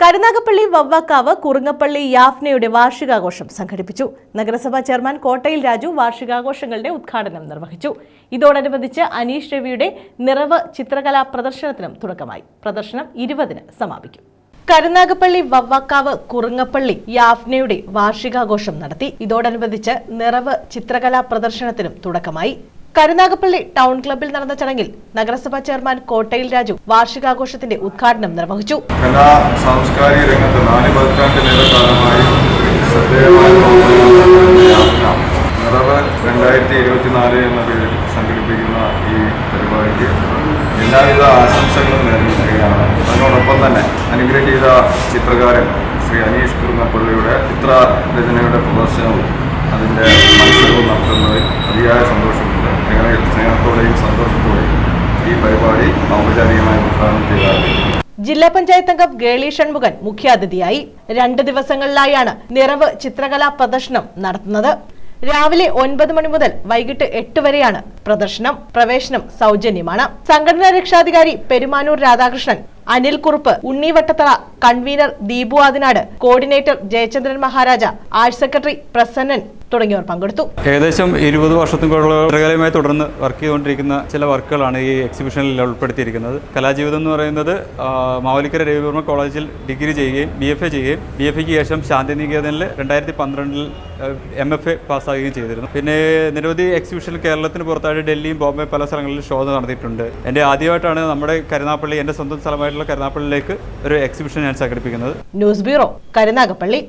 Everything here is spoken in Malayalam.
കരുനാഗപ്പള്ളി വവ്വാക്കാവ് കുറുങ്ങപ്പള്ളി യാഫ്നയുടെ വാർഷികാഘോഷം സംഘടിപ്പിച്ചു. നഗരസഭാ ചെയർമാൻ കോട്ടയിൽ രാജു വാർഷികാഘോഷങ്ങളുടെ ഉദ്ഘാടനം നിർവഹിച്ചു. ഇതോടനുബന്ധിച്ച് അനീഷ് രവിയുടെ നിറവ് ചിത്രകലാ പ്രദർശനത്തിനും തുടക്കമായി. പ്രദർശനം ഇരുപതിന് സമാപിക്കും. കരുനാഗപ്പള്ളി വവ്വാക്കാവ് കുറുങ്ങപ്പള്ളി യാഫ്നയുടെ വാർഷികാഘോഷം നടത്തി. ഇതോടനുബന്ധിച്ച് നിറവ് ചിത്രകലാ പ്രദർശനത്തിനും തുടക്കമായി. കരുനാഗപ്പള്ളി ടൗൺ ക്ലബ്ബിൽ നടന്ന ചടങ്ങിൽ നഗരസഭാ ചെയർമാൻ കോട്ടയിൽ രാജു വാർഷികാഘോഷത്തിന്റെ ഉദ്ഘാടനം നിർവഹിച്ചു. കലാ സാംസ്കാരിക നാല് പതിറ്റാണ്ടിലേറെ കാലമായി എന്ന പേരിൽ ഈ പരിപാടിക്ക് എല്ലാവിധ ആശംസകളും നേരിടുകയാണ് അതിനോടൊപ്പം തന്നെ അനുഗ്രഹീത ചിത്രകാരൻ ശ്രീ അനീഷ് കുറുങ്ങപ്പള്ളിയുടെ ചിത്രരചനയുടെ പ്രദർശനവും അതിന്റെ മത്സരവും നടത്തുന്നതിൽ അതിയായ സന്തോഷമുണ്ട് ഏറെ സ്നേഹത്തോടെയും സന്തോഷത്തോടെയും ഈ പരിപാടി ഔപചാരികമായി ഉദ്ഘാടനം ജില്ലാ പഞ്ചായത്ത് അംഗം ഗേളി ഷൺമുഖൻ മുഖ്യാതിഥിയായി. രണ്ട് ദിവസങ്ങളിലായാണ് നിറവ് ചിത്രകലാ പ്രദർശനം നടത്തുന്നത്. രാവിലെ ഒൻപത് മണി മുതൽ വൈകിട്ട് എട്ട് വരെയാണ് പ്രദർശനം പ്രവേശനം സൗജന്യമാണ്. സംഘടനാ രക്ഷാധികാരി Perumanoor Radhakrishnan Anil Kurup Unni Vattathara convener Deepu Adinad coordinator Jayachandran Maharaja arts secretary Prasannan തുടങ്ങിയവർ പങ്കെടുത്തു. ഏകദേശം ഇരുപത് വർഷത്തിനുള്ളിൽ തുടർന്ന് വർക്ക് ചെയ്തുകൊണ്ടിരിക്കുന്ന ചില വർക്കുകളാണ് ഈ എക്സിബിഷനിൽ ഉൾപ്പെടുത്തിയിരിക്കുന്നത്. കലാജീവിതം എന്ന് പറയുന്നത് മാവലിക്കര രവിവർമ്മ കോളേജിൽ ഡിഗ്രി ചെയ്യുകയും ബി എഫ് എ ചെയ്യുകയും ബി എഫ് എക്ക് ശേഷം ശാന്തിനികേതനിൽ രണ്ടായിരത്തി പന്ത്രണ്ടിൽ എം എഫ് എ പാസ്സാകുകയും ചെയ്തിരുന്നു. പിന്നെ നിരവധി എക്സിബിഷൻ കേരളത്തിന് പുറത്തായിട്ട് ഡൽഹിയും ബോംബെ പല സ്ഥലങ്ങളിലും ഷോ നടത്തിയിട്ടുണ്ട്. എന്റെ ആദ്യമായിട്ടാണ് നമ്മുടെ കരുനാപ്പള്ളി എന്റെ സ്വന്തം സ്ഥലമായിട്ടുള്ള കരുനാപ്പള്ളിയിലേക്ക് ഒരു എക്സിബിഷൻ ഞാൻ സംഘടിപ്പിക്കുന്നത്. News bureau Karunagappally.